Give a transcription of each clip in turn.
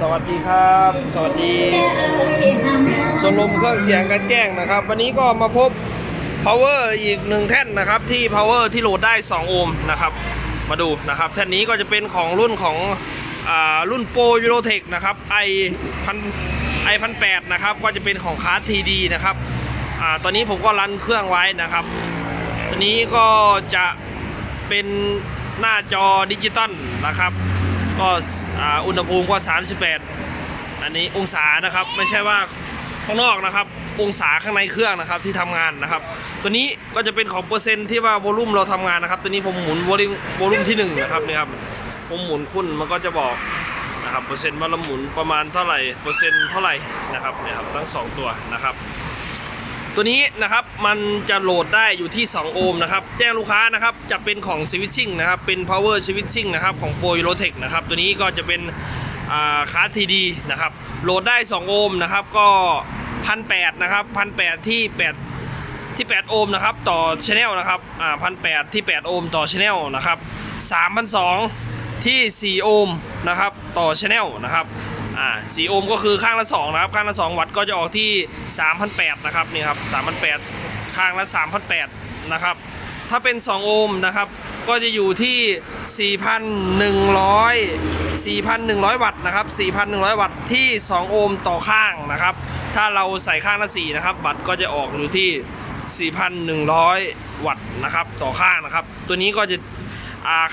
สวัสดีครับ สวัสดีชมรมเครื่องเสียงกันแจ้งนะครับ วันนี้ก็มาพบ power อีกหนึ่งแท่นนะครับ ที่ power ที่โหลดได้ 2 โอห์มนะครับ มาดูนะครับ แท่นนี้ก็จะเป็นของรุ่นของอารุ่นโปรยูโรเทคนะครับ i พันไอพันแปดนะครับก็จะเป็นของคาร์ทีดีนะครับอ่าตอนนี้ผมก็รันเครื่องไว้นะครับตัวนี้ก็จะเป็นหน้าจอดิจิตอลนะครับ ก็อุณหภูมิก็ 38 อันนี้องศานะครับ ไม่ใช่ว่าข้างนอกนะครับ องศาข้างในเครื่องนะครับที่ทำงานนะครับ ตัวนี้ก็จะเป็นของเปอร์เซ็นต์ที่ว่าโวลูมเราทำงานนะครับ ตัวนี้ผมหมุนโวลูมโวลูมที่1นะครับนี่ครับผมหมุนคุณมันก็จะบอกนะครับเปอร์เซ็นต์ว่าเราหมุนประมาณเท่าไหร่เปอร์เซ็นต์เท่าไหร่นะครับเนี่ยครับทั้งสองตัวนะครับ ตัวนี้นะครับมันจะโหลดได้อยู่ที่ 2 โอห์มนะครับแจ้งลูกค้านะครับจะเป็นของ Switching นะครับเป็น Power Switching นะครับของ Pro Eurotech นะครับตัวนี้ก็จะเป็นคาร์ดทีดีนะครับโหลดได้ 2 โอห์มนะครับก็พันแนะครับพันแที่8ที่ 8 โอห์มนะครับต่อช anel นะครับอ่าพันแที่ 8 โอห์มต่อช anel นะครับ3,200ที่ 4 โอห์มนะครับต่อช anel นะครับ อ่า4โอห์มก็คือข้างละ2นะครับ ข้างละ 2 วัตต์ก็จะออกที่ 3,800นะครับนี่ครับ3,800 ข้างละ3,800นะครับ ถ้าเป็น 2 โอห์มนะครับ ก็จะอยู่ที่ 4,100 4,100 วัตต์นะครับ 4,100 วัตต์ที่ 2 โอห์มต่อข้างนะครับ ถ้าเราใส่ข้างละ4นะครับ วัตต์ก็จะออกอยู่ที่ 4,100 วัตต์นะครับ ต่อข้างนะครับ ตัวนี้ก็จะ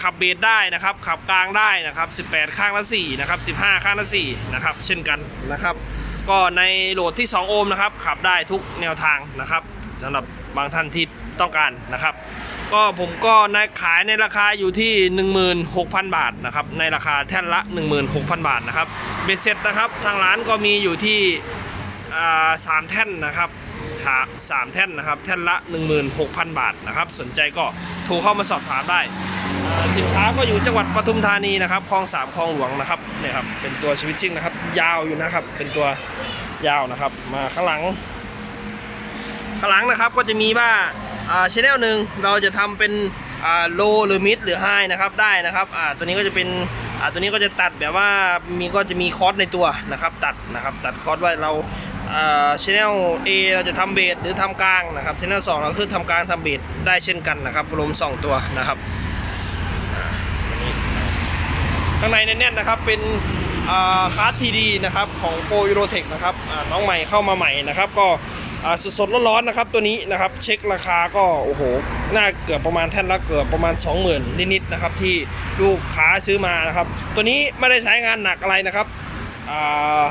ขับเบสได้นะครับ ขับกลางได้นะครับ 18 ข้างละ4นะครับ 15 ข้างละ4นะครับ เช่นกันนะครับ ก็ในโหลดที่ 2 โอห์มนะครับ ขับได้ทุกแนวทางนะครับสำหรับบางท่านที่ต้องการนะครับ ก็ผมก็ในขายในราคาอยู่ที่ 16,000 บาทนะครับ ในราคาแท่นละ 16,000 บาทนะครับ เบ็ดเสร็จนะครับ ทางร้านก็มีอยู่ที่อ่าสามแท่นนะครับขาสามแท่นนะครับ แท่นละ 16,000 บาทนะครับ สนใจก็โทรเข้ามาสอบถามได้ สินค้าก็อยู่จังหวัดปทุมธานีนะครับคลองสามคลองหลวงนะครับเนี่ยครับเป็นตัวชีวิตชิ่งนะครับ ยาวอยู่นะครับ เป็นตัวยาวนะครับ มาข้างหลัง ข้างหลังนะครับก็จะมีว่าอ่าชแนลหนึ่งเราจะทำเป็นโลหรือมิดหรือไฮนะครับได้นะครับตัวนี้ก็จะเป็นตัวนี้ก็จะตัดแบบว่ามีก็จะมีคอร์สในตัวนะครับ ตัดนะครับตัดคอร์สไว้เราอ่าชแนล A เราจะทำเบสหรือทำกลางนะครับชแนลสเราคือทำกลางทำเบสได้เช่นกันนะครับรวมสองตัวนะครับ ข้างในแน่นๆนะครับ เป็นคาร์ดทีดีนะครับของโปรยูโรเทคนะครับน้องใหม่เข้ามาใหม่นะครับ ก็สดๆร้อนๆนะครับตัวนี้นะครับเช็คราคาก็โอ้โหน่าเกือบประมาณแท่นละเกือบประมาณ 20,000 นิดๆนะครับที่ลูกค้าซื้อมานะครับ ตัวนี้ไม่ได้ใช้งานหนักอะไรนะครับอ่า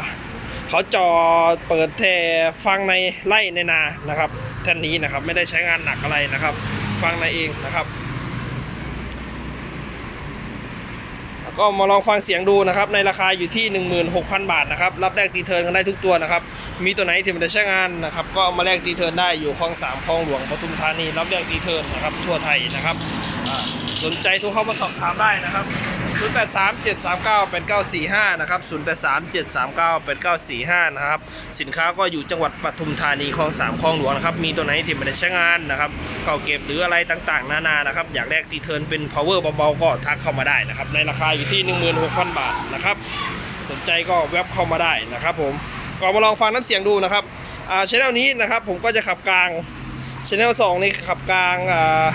เขาจอเปิดแทฟังในไล่ในนานะครับ แท่นนี้นะครับไม่ได้ใช้งานหนักอะไรนะครับ ฟังในเองนะครับ ก็มาลองฟังเสียงดูนะครับ ในราคาอยู่ที่ 16,000 บาทนะครับ รับแลกตีเทิร์นกันได้ทุกตัวนะครับ มีตัวไหนที่มันจะใช้งานนะครับ ก็มาแลกตีเทิร์นได้อยู่คลองสามคลองหลวงปทุมธานี รับแลกตีเทิร์นนะครับทั่วไทยนะครับ สนใจโทรเข้ามาสอบถามได้นะครับ 0837398945 นะครับ 0837398945 นะครับ สินค้าก็อยู่จังหวัดปทุมธานีคลองสามคลองหลวงนะครับ มีตัวไหนที่ไม่ได้ใช้งานนะครับ เก่าเก็บหรืออะไรต่างๆ นานานะครับ อยากแลกตีเทิร์นเป็น power เบาๆ ก็ทักเข้ามาได้นะครับ ในราคาอยู่ที่ 16,000 บาทนะครับ สนใจก็แวบเข้ามาได้นะครับผม ก็มาลองฟังน้ำเสียงดูนะครับ อ่าชแนลนี้นะครับผมก็จะขับกลางชแนลสองนี่ขับกลางอ่า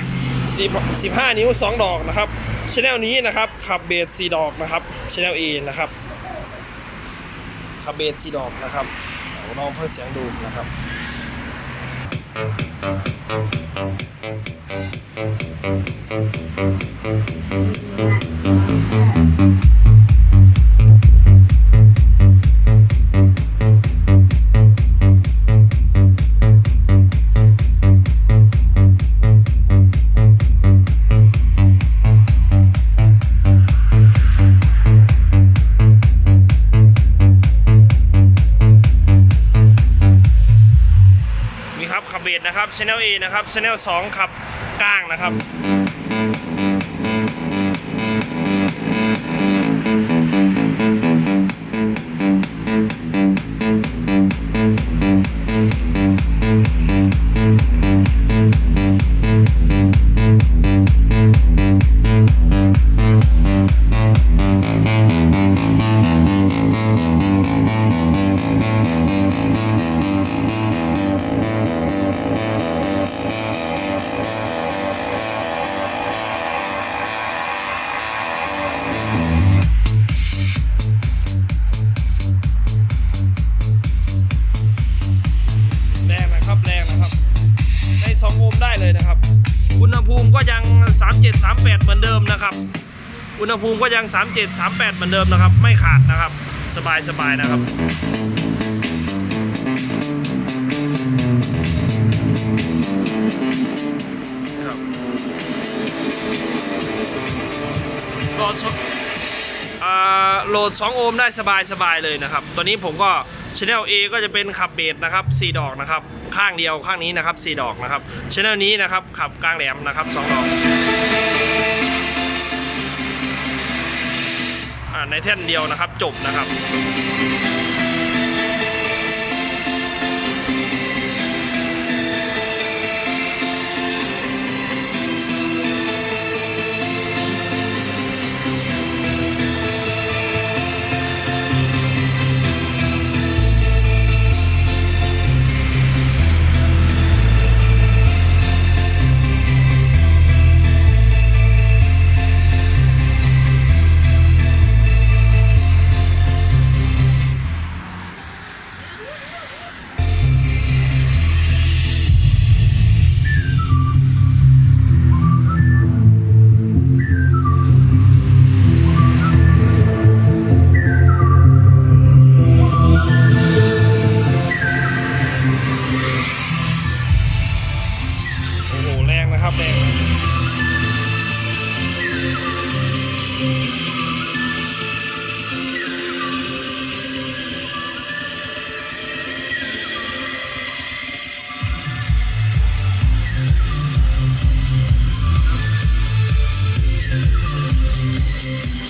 สิบห้านิ้ว 2 ดอกนะครับชแนลนี้นะครับขับเบส4ดอกนะครับชแนล A นะครับขับเบส4ดอกนะครับเอาลองฟังเสียงดูนะครับมี Channel A นะครับชแนล A นะครับชแนล2ขับก้างนะครับ มือนเดิมนะครับ อุณหภูมิก็ยัง 37 38 เหมือนเดิมนะครับ ไม่ขาดนะครับ สบายสบายนะครับนะครับโหลดสอ่าโหลด 2 โอห์มได้สบายสบายเลยนะครับ ตัวนี้ผมก็ช anel A ก็จะเป็นขับเบสนะครับ4ดอกนะครับ ข้างเดียวข้างนี้นะครับ 4 ดอกนะครับช anel นี้นะครับขับกลางแหลมนะครับ 2 ดอก ในแท่นเดียวนะครับจบนะครับ นะครับแรง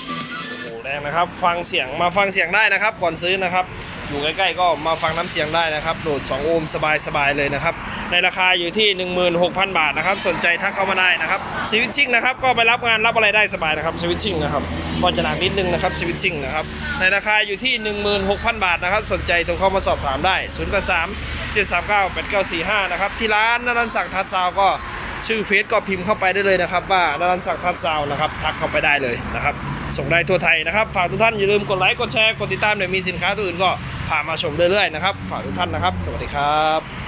โอ้โหแรงนะครับฟังเสียงมาฟังเสียงได้นะครับก่อนซื้อนะครับ อยู่ใกล้ๆก็มาฟังน้ำเสียงได้นะครับโหลด 2 โอห์มสบายๆเลยนะครับ ในราคาอยู่ที่ 16,000 บาทนะครับ สนใจทักเข้ามาได้นะครับสวิตชิ่งนะครับก็ไปรับงานรับอะไรได้สบายนะครับสวิตชิ่งนะครับก็จะหนักนิดนึงนะครับสวิตชิ่งนะครับในราคาอยู่ที่ 16,000 บาทนะครับ สนใจโทรเข้ามาสอบถามได้037398945นะครับที่ร้านนรันศักทัดซาวก็ชื่อเฟซก็พิมพ์เข้าไปได้เลยนะครับ ว่านรันศักทัดซาวนะครับทักเข้าไปได้เลยนะครับ ส่งได้ทั่วไทยนะครับ ฝากทุกท่านอย่าลืมกดไลค์กดแชร์กดติดตามเดี๋ยวมีสินค้าตัวอื่นก็พามาชมเรื่อยๆนะครับ ฝากทุกท่านนะครับ สวัสดีครับ